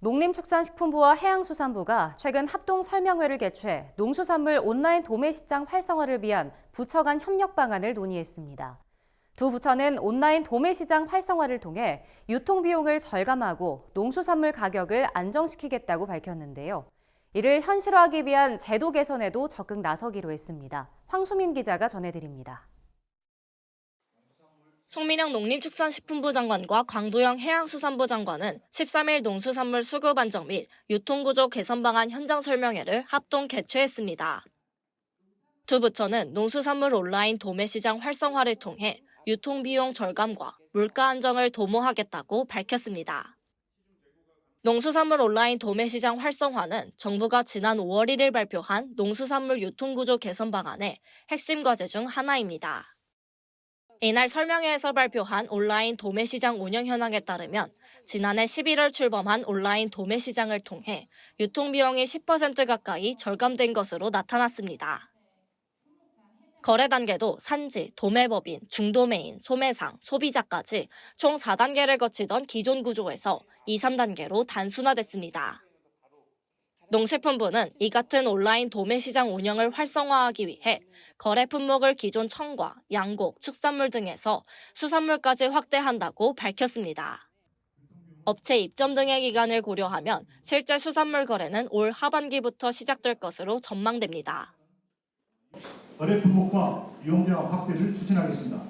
농림축산식품부와 해양수산부가 최근 합동 설명회를 개최해 농수산물 온라인 도매 시장 활성화를 위한 부처 간 협력 방안을 논의했습니다. 두 부처는 온라인 도매 시장 활성화를 통해 유통 비용을 절감하고 농수산물 가격을 안정시키겠다고 밝혔는데요. 이를 현실화하기 위한 제도 개선에도 적극 나서기로 했습니다. 황수민 기자가 전해드립니다. 송민영 농림축산식품부 장관과 광도영 해양수산부 장관은 13일 농수산물 수급 안정 및 유통구조 개선 방안 현장 설명회를 합동 개최했습니다. 두 부처는 농수산물 온라인 도매 시장 활성화를 통해 유통비용 절감과 물가 안정을 도모하겠다고 밝혔습니다. 농수산물 온라인 도매 시장 활성화는 정부가 지난 5월 1일 발표한 농수산물 유통구조 개선 방안의 핵심 과제 중 하나입니다. 이날 설명회에서 발표한 온라인 도매 시장 운영 현황에 따르면 지난해 11월 출범한 온라인 도매 시장을 통해 유통 비용이 10% 가까이 절감된 것으로 나타났습니다. 거래 단계도 산지, 도매법인, 중도매인, 소매상, 소비자까지 총 4단계를 거치던 기존 구조에서 2, 3단계로 단순화됐습니다. 농식품부는 이 같은 온라인 도매 시장 운영을 활성화하기 위해 거래 품목을 기존 청과, 양곡, 축산물 등에서 수산물까지 확대한다고 밝혔습니다. 업체 입점 등의 기간을 고려하면 실제 수산물 거래는 올 하반기부터 시작될 것으로 전망됩니다. 거래 품목과 이용자 확대를 추진하겠습니다.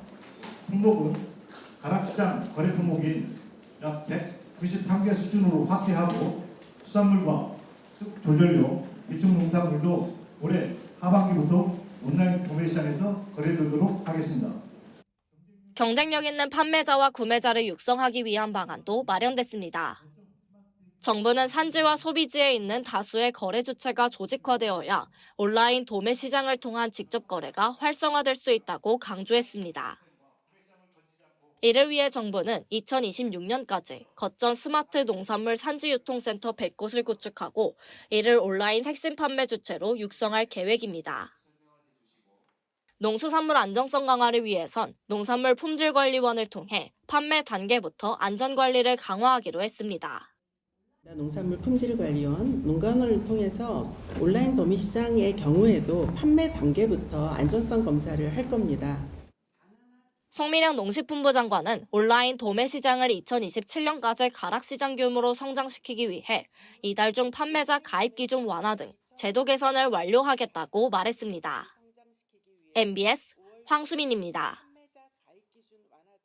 품목은 가락시장 거래 품목인 약 193개 수준으로 확대하고 수산물과 수- 조절료, 비축 농산물도 올해 하반기부터 온라인 도매 시장에서 거래되도록 하겠습니다. 경쟁력 있는 판매자와 구매자를 육성하기 위한 방안도 마련됐습니다. 정부는 산지와 소비지에 있는 다수의 거래 주체가 조직화되어야 온라인 도매 시장을 통한 직접 거래가 활성화될 수 있다고 강조했습니다. 이를 위해 정부는 2026년까지 거점 스마트 농산물 산지 유통센터 100곳을 구축하고 이를 온라인 핵심 판매 주체로 육성할 계획입니다. 농수산물 안정성 강화를 위해선 농산물 품질관리원을 통해 판매 단계부터 안전관리를 강화하기로 했습니다. 농산물 품질관리원 농강을 통해서 온라인 도매 시장의 경우에도 판매 단계부터 안전성 검사를 할 겁니다. 송민영 농식품부 장관은 온라인 도매 시장을 2027년까지 가락시장 규모로 성장시키기 위해 이달 중 판매자 가입 기준 완화 등 제도 개선을 완료하겠다고 말했습니다. MBS 황수민입니다.